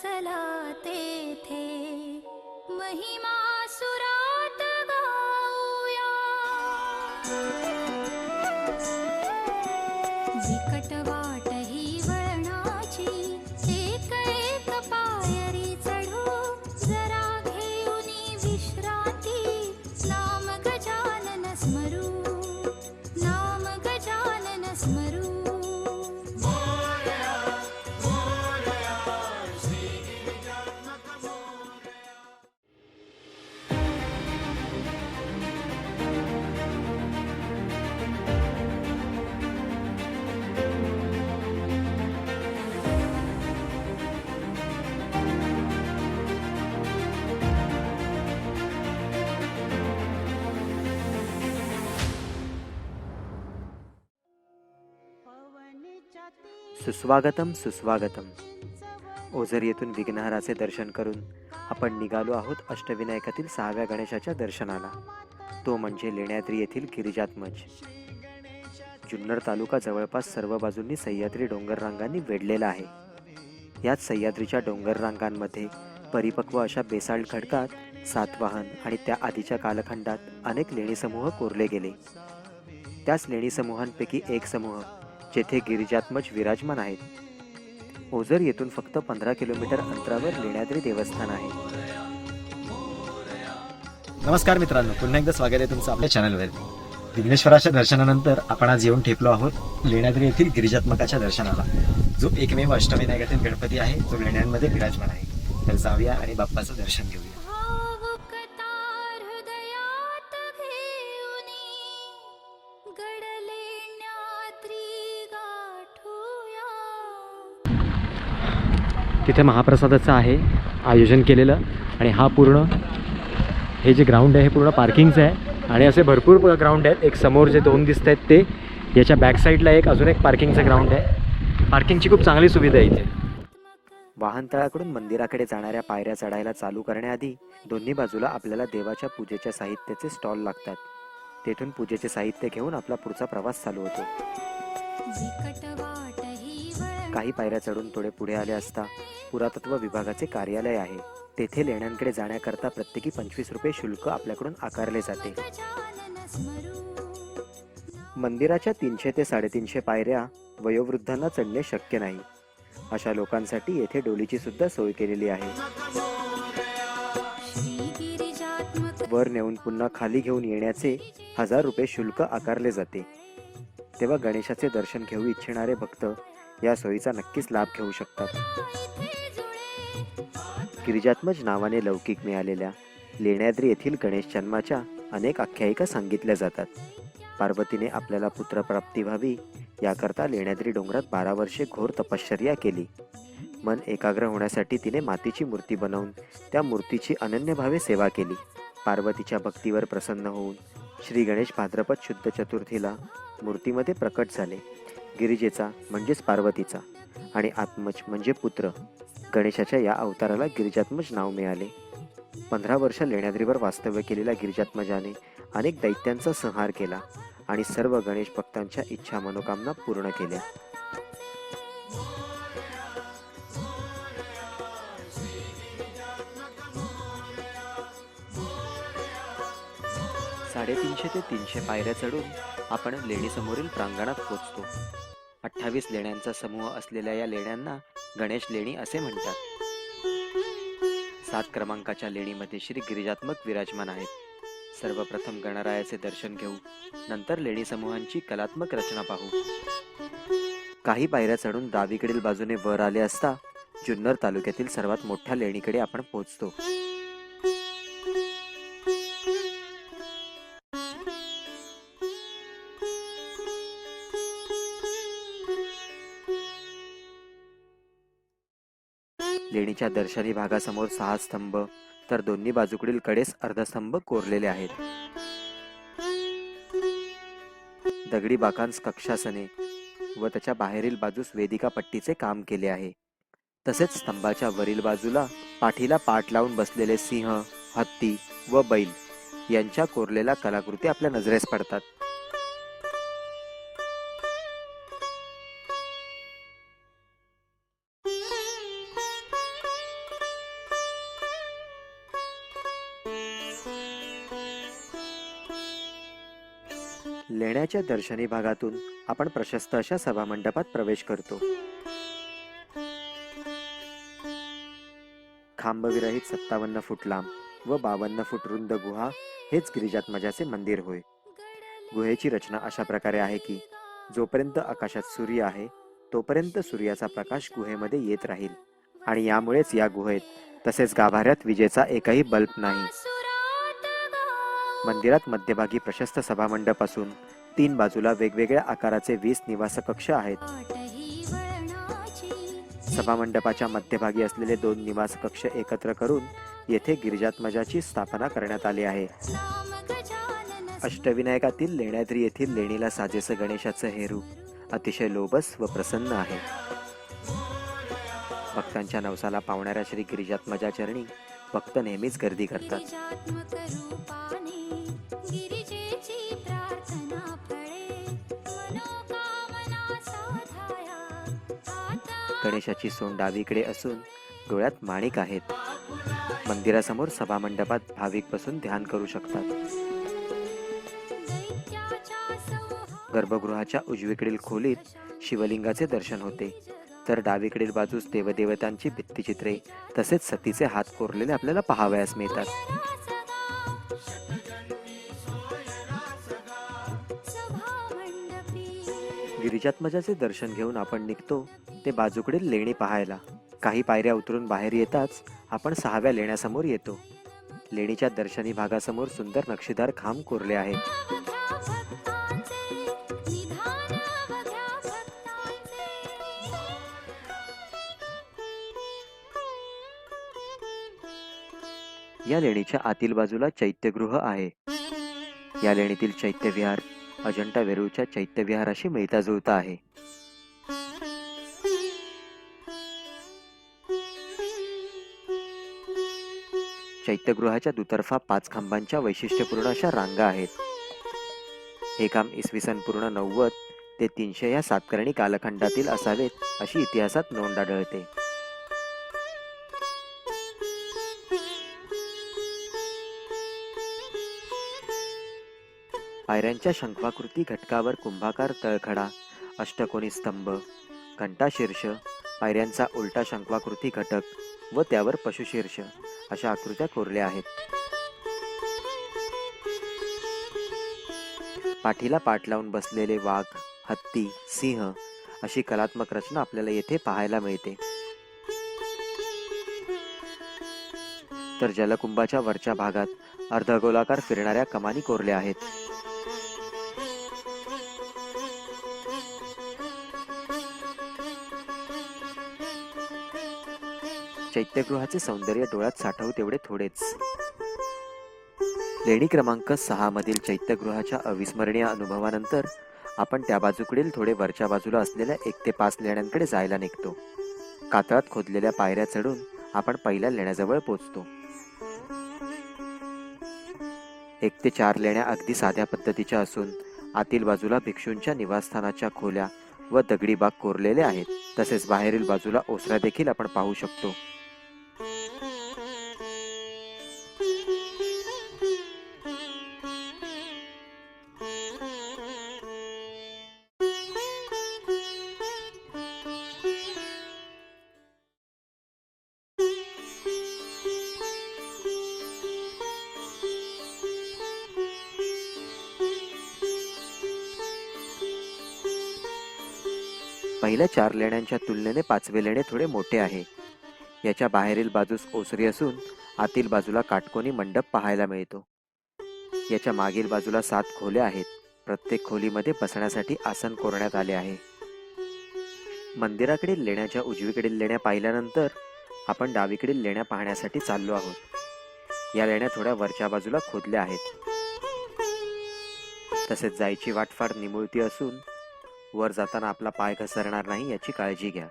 बसला तेथे महिमा सुरात गाऊया। विकट सुस्वागतम सुस्वागतम. ओझर येथून विघ्नहराचे दर्शन करून आपण निघालो आहोत अष्टविनायकातील सहाव्या गणेशाच्या दर्शनाला. तो म्हणजे लेण्याद्री येथील गिरिजात्मज जुन्नर तालुका जवळपास सर्व बाजूंनी सह्याद्री डोंगर रांगांनी वेढलेला आहे. याच सह्याद्रीच्या डोंगर रांगांमध्ये परिपक्व अशा बेसाल्ट खडकात सातवाहन आणि त्या आधीच्या कालखंडात अनेक लेणीसमूह कोरले गेले. त्याच लेणीसमूहांपैकी एक समूह जेथे गिरिजात्मज विराजमान आहेत. ओझर येथून फक्त पंधरा किलोमीटर अंतरावर लेण्याद्री देवस्थान आहे. नमस्कार मित्रांनो पुन्हा एकदा स्वागत आहे तुमचं आपल्या चॅनलवरती विघ्नेश्वराच्या दर्शनानंतर आपण आज येऊन ठेपलो आहोत लेण्याद्री येथील गिरिजात्मकाच्या दर्शनाला. जो एकमेव अष्टविनायकातील गणपती आहे तो लेण्यांमध्ये विराजमान आहे. तर जाऊया आणि बाप्पाचं दर्शन घेऊया. तिथे महाप्रसादाचं आहे आयोजन केलेलं. आणि हा पूर्ण हे जे ग्राउंड आहे हे पूर्ण पार्किंगचं आहे. आणि असे भरपूर ग्राउंड आहेत. एक समोर जे दोन दिसत आहेत ते याच्या बॅक साईडला एक अजून एक पार्किंगचं ग्राउंड आहे. पार्किंगची खूप चांगली सुविधा आहे इथे. वाहनतळाकडून मंदिराकडे जाणाऱ्या पायऱ्या चढायला चालू करण्याआधी दोन्ही बाजूला आपल्याला देवाच्या पूजेच्या साहित्याचे स्टॉल लागतात. तेथून पूजेचे साहित्य घेऊन आपला पुढचा प्रवास चालू होतो. काही पायऱ्या चढून थोडे पुढे आले असता पुरातत्व विभागाचे कार्यालय आहे. तेथे लेण्यांकडे जाण्याकरता प्रत्येकी पंचवीस रुपये शुल्क आपल्याकडून आकारले जाते. मंदिराच्या तीनशे ते साडेतीनशे पायऱ्या वयोवृद्धांना चढणे शक्य नाही. अशा लोकांसाठी येथे डोलीची सुद्धा सोय केलेली आहे. वर नेऊन पुन्हा खाली घेऊन येण्याचे हजार रुपये शुल्क आकारले जाते. तेव्हा गणेशाचे दर्शन घेऊ इच्छिणारे भक्त या सोयीचा नक्कीच लाभ घेऊ शकतात. गिरिजात्मज नावाने लौकिक मिळालेल्या लेण्याद्री येथील गणेश जन्माच्या अनेक आख्यायिका सांगितल्या जातात. पार्वतीने आपल्याला पुत्रप्राप्ती व्हावी याकरता लेण्याद्री डोंगरात बारा वर्षे घोर तपश्चर्या केली. मन एकाग्र होण्यासाठी तिने मातीची मूर्ती बनवून त्या मूर्तीची अनन्यभावे सेवा केली. पार्वतीच्या भक्तीवर प्रसन्न होऊन श्री गणेश भाद्रपद शुद्ध चतुर्थीला मूर्तीमध्ये प्रकट झाले. गिरिजेचा म्हणजेच पार्वतीचा. आणि आत्मज म्हणजे पुत्र. गणेशाच्या या अवताराला गिरिजात्मज नाव मिळाले. पंधरा वर्ष लेण्याद्रीवर वास्तव्य केलेल्या गिरिजात्मजाने अनेक दैत्यांचा संहार केला आणि सर्व गणेश भक्तांच्या इच्छा मनोकामना पूर्ण केल्या. साडेतीनशे ते तीनशे पायऱ्या चढून आपण लेणीसमोरील प्रांगणात पोचतो. अठ्ठावीस लेण्यांचा समूह असलेल्या या लेण्यांना गणेश लेणी असे म्हणतात. सात क्रमांकाच्या लेणीमध्ये श्री गिरिजात्मक विराजमान आहेत. सर्वप्रथम गणरायाचे दर्शन घेऊ नंतर लेणी समूहांची कलात्मक रचना पाहू. काही पायऱ्या चढून डावीकडील बाजूने वर आले असता जुन्नर तालुक्यातील सर्वात मोठ्या लेणीकडे आपण पोहोचतो मंदिराच्या दर्शनी भागासमोर सहा स्तंभ तर दोन्ही बाजूकडील कडेस अर्धस्तंभ कोरलेले आहेत. दगडी बाकांस कक्षासने व त्याच्या बाहेरील बाजूस वेदिका पट्टीचे काम केले आहे. तसेच स्तंभाच्या वरील बाजूला पाठीला पाठ लावून बसलेले सिंह हत्ती व बैल यांच्या कोरलेल्या कलाकृती आपल्या नजरेस पडतात. लेण्याच्या दर्शनी भागातून आपण प्रशस्त अशा सभामंडपात प्रवेश करतो. खांबविरहित सत्तावन्न फूट लांब व बावन्न फूट रुंद गुहा हेच गिरिजात्मजाचे मंदिर होय. गुहेची रचना अशा प्रकारे आहे की जोपर्यंत आकाशात सूर्य आहे तोपर्यंत सूर्याचा प्रकाश गुहेमध्ये येत राहील. आणि यामुळेच या गुहेत तसेच गाभाऱ्यात विजेचा एकही बल्ब नाही. मंदिरात मध्यभागी प्रशस्त सभामंडप असून तीन बाजूला वेगवेगळ्या आकाराचे वीस निवास कक्ष आहेत. सभामंडपाच्या मध्यभागी असलेले दोन निवास कक्ष एकत्र करून येथे गिरिजात्मजाची स्थापना करण्यात आली आहे. अष्टविनायकातील लेण्याद्री येथील लेणीला साजेसं गणेशाचं हे रूप अतिशय लोबस व प्रसन्न आहे. भक्तांच्या नवसाला पावणाऱ्या श्री गिरिजात्मजा चरणी भक्त नेहमीच गर्दी करतात. गणेशाची सोंड डावीकडे असून डोळ्यात माणिक आहेत. मंदिरासमोर सभामंडपात भाविक बसून ध्यान करू शकतात. गर्भगृहाच्या उजवीकडील खोलीत शिवलिंगाचे दर्शन होते. तर डावीकडील बाजूस देवदेवतांची भित्तिचित्रे तसेच सतीचे हात कोरलेले आपल्याला पाहावयास मिळतात. गिरिजात्मजाचे दर्शन घेऊन आपण निघतो. ते बाजूकडील लेणी पाहायला. काही पायऱ्या उतरून बाहेर येताच आपण सहाव्या लेण्यासमोर येतो. लेणीच्या दर्शनी भागासमोर सुंदर नक्षीदार खांब कोरले आहेत. या लेणीच्या आतील बाजूला चैत्यगृह आहे. या लेणीतील चैत्यविहार अजंठा वेरूळच्या चैत्यविहाराशी मिळता जुळता आहे. चैत्यगृहाच्या दुतर्फा पाच खांबांच्या वैशिष्ट्यपूर्ण अशा रांगा आहेत. हे काम इसवी सन पूर्ण नव्वद ते तीनशे या सातकर्णी कालखंडातील असावेत अशी इतिहासात नोंद आढळते. पायऱ्यांच्या शंखवाकृती घटकावर कुंभाकार तळखडा अष्टकोनी स्तंभ घंटाशीर्ष पायऱ्यांचा उलटा शंखवाकृती घटक व त्यावर पशुशीर्ष. अशा आकृत्या कोरल्या आहेत. पाठीला पाठ लावून बसलेले वाघ हत्ती सिंह अशी कलात्मक रचना आपल्याला येथे पाहायला मिळते. तर जलकुंभाच्या वरच्या भागात अर्धगोलाकार फिरणाऱ्या कमानी कोरल्या आहेत. चैत्यगृहाचे सौंदर्य डोळ्यात साठवू तेवढे थोडेच. लेणी क्रमांक सहा मधील चैत्यगृहाच्या अविस्मरणीय अनुभवानंतर आपण त्या बाजूकडील थोडे वरच्या बाजूला असलेल्या एक ते पाच लेण्यांकडे जायला निघतो. कातळात खोदलेल्या पायऱ्या चढून आपण पहिल्या लेण्याजवळ पोचतो. एक ते चार लेण्या अगदी साध्या पद्धतीच्या असून आतील बाजूला भिक्षूंच्या निवासस्थानाच्या खोल्या व दगडी बाग कोरलेले आहेत. तसेच बाहेरील बाजूला ओसरा देखील आपण पाहू शकतो. पहिल्या चार लेण्यांच्या तुलनेने पाचवे लेणे थोडे मोठे आहे. याच्या बाहेरील बाजूस ओसरी असून आतील बाजूला काटकोनी मंडप पाहायला मिळतो. याच्या मागील बाजूला सात खोल्या आहेत. प्रत्येक खोलीमध्ये बसण्यासाठी आसन कोरण्यात आले आहे. मंदिराकडील लेण्याच्या उजवीकडील लेण्या पाहिल्यानंतर आपण डावीकडील लेण्या पाहण्यासाठी चाललो आहोत. या लेण्या थोड्या वरच्या बाजूला खोदल्या आहेत. तसेच जायची वाट फार निमुळती असून वर जाताना आपला पाय घसरणार नाही याची काळजी घ्या.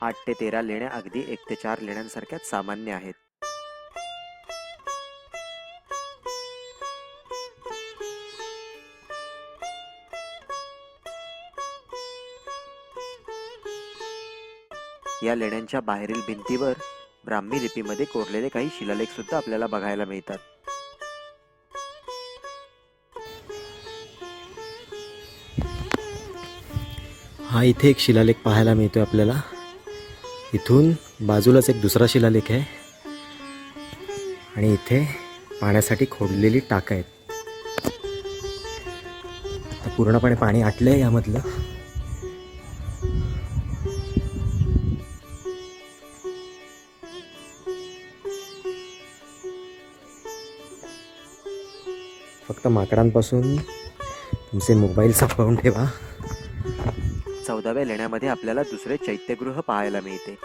आठ ते तेरा लेण्या अगदी एक ते चार लेण्यांसारख्याच सामान्य आहेत. या लेण्यांच्या बाहेरील भिंतीवर ब्राह्मी लिपीमध्ये कोरलेले काही शिलालेख सुद्धा आपल्याला बघायला मिळतात. हा इथे एक शिलालेख पाहायला मिळतो आपल्याला. इथून बाजूलाच एक दुसरा शिलालेख आहे. आणि इथे पाण्यासाठी खोडलेली टाकं आहेत. पूर्णपणे पाणी आटलं आहे यामधलं. फक्त माकडांपासून तुमचे मोबाईल सापवून ठेवा. चौदाव्या लेण्यामध्ये आपल्याला दुसरे चैत्यगृह पाहायला मिळते.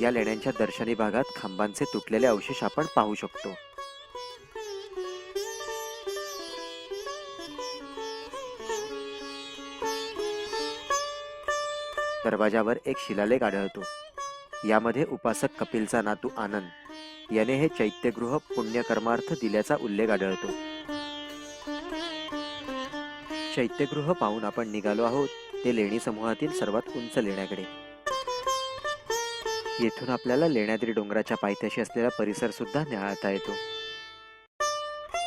या लेण्यांच्या दर्शनी भागात खांबांचे तुटलेले अवशेष आपण पाहू शकतो. दरवाजावर एक शिलालेख आढळतो. यामध्ये उपासक कपिलचा नातू आनंद याने हे चैत्यगृह पुण्यकर्मार्थ दिल्याचा उल्लेख आढळतो. चैत्यगृह पाहून आपण निघालो आहोत ते लेणी समूहातील सर्वात उंच लेण्याकडे. येथून आपल्याला लेण्याद्री डोंगराच्या पायथ्याशी असलेला परिसर सुद्धा निहाळता येतो.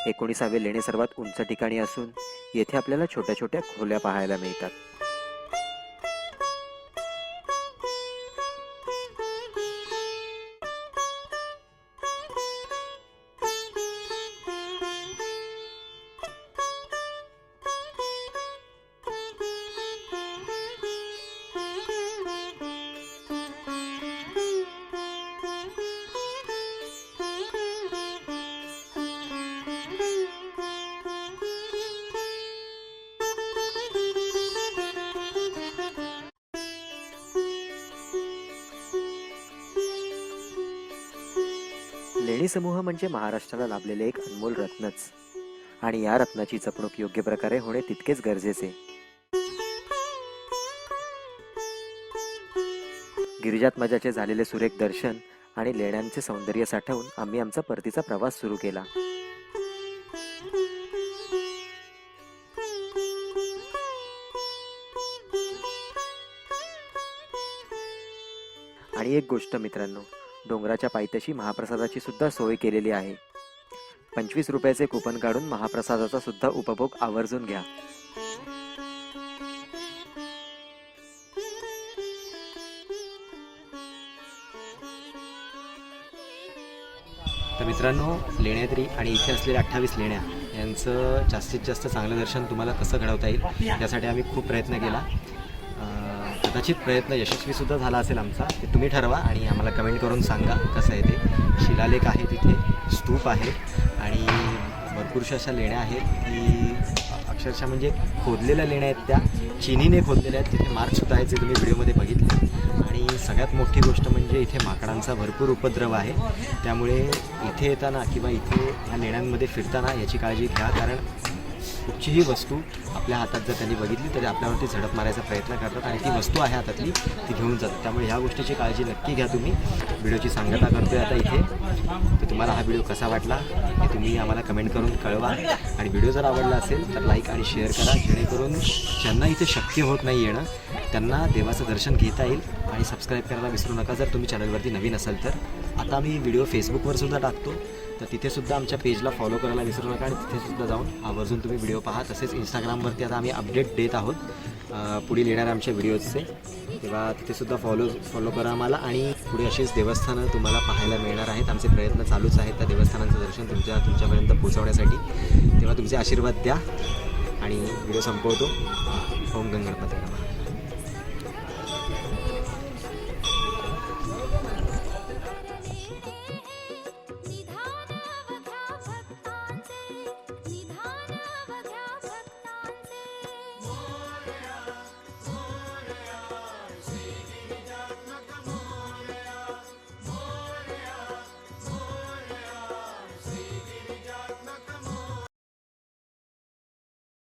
एकोणीसावे लेणे सर्वात उंच ठिकाणी असून येथे आपल्याला छोट्या छोट्या खोल्या पाहायला मिळतात. लेणी समूह म्हणजे महाराष्ट्राला लाभलेले एक अनमोल रत्नच. आणि या रत्नाची जपणूक योग्य प्रकारे होणे तितकेच गरजेचे. गिरिजात्मजाचे झालेले सुरेख दर्शन आणि लेण्यांचे सौंदर्य साठवून आम्ही आमचा परतीचा प्रवास सुरू केला. आणि एक गोष्ट मित्रांनो डोंगराच्या पायथ्याशी महाप्रसादाची सुद्धा सोय केलेली आहे. पंचवीस रुपयाचे कुपन काढून महाप्रसादाचा सुद्धा उपभोग आवर्जून घ्या. तर मित्रांनो लेण्याद्री आणि इथे असलेल्या अठ्ठावीस लेण्या यांचं जास्तीत जास्त चांगलं दर्शन तुम्हाला कसं घडवता येईल यासाठी आम्ही खूप प्रयत्न केला. कदाचित प्रयत्न यशस्वीसुद्धा झाला असेल आमचा. ते तुम्ही ठरवा आणि आम्हाला कमेंट करून सांगा कसं आहे ते. शिलालेख आहे तिथे स्तूप आहे आणि भरपूरशा अशा लेण्या आहेत की अक्षरशः म्हणजे खोदलेल्या लेण्या आहेत त्या. चिनीने खोदलेल्या आहेत. तिथे मार्कसुद्धा आहेत जे तुम्ही व्हिडिओमध्ये बघितले. आणि सगळ्यात मोठी गोष्ट म्हणजे इथे माकडांचा भरपूर उपद्रव आहे. त्यामुळे इथे येताना किंवा इथे ह्या लेण्यांमध्ये फिरताना याची काळजी घ्या. कारण कुठचीही वस्तू आपल्या हातात जर त्यांनी बघितली तरी आपल्यावरती झडप मारायचा प्रयत्न करतात आणि ती वस्तू आहे हातातली ती घेऊन जातात. त्यामुळे ह्या गोष्टीची काळजी नक्की घ्या तुम्ही. व्हिडिओची सांगता करतोय आता इथे. तर तुम्हाला हा व्हिडिओ कसा वाटला हे तुम्ही आम्हाला कमेंट करून कळवा. आणि व्हिडिओ जर आवडला असेल तर लाईक आणि शेअर करा जेणेकरून ज्यांना इथे शक्य होत नाही येणं त्यांना देवाचं दर्शन घेता येईल. आणि सबस्क्राईब करायला विसरू नका जर तुम्ही चॅनलवरती नवीन असाल तर. आता आम्ही व्हिडिओ फेसबुकवर सुद्धा टाकतो. तर तिथे सुद्धा आमच्या पेजला फॉलो करायला विसरू नका आणि तिथे सुद्धा जाऊन आवर्जून तुम्ही व्हिडिओ पहा. तसेच इंस्टाग्रामवरती आता आम्ही अपडेट देत आहोत. पुढील येणाऱ्या आमच्या व्हिडिओजचे तेव्हा तिथेसुद्धा फॉलो फॉलो करा आम्हाला आणि पुढे अशीच देवस्थानं तुम्हाला पाहायला मिळणार आहेत. आमचे प्रयत्न चालूच आहेत त्या देवस्थानांचं दर्शन तुमच्या तुमच्यापर्यंत पोहोचवण्यासाठी. तेव्हा तुमचे आशीर्वाद द्या. आणि व्हिडिओ संपवतो. ओम गंगणपती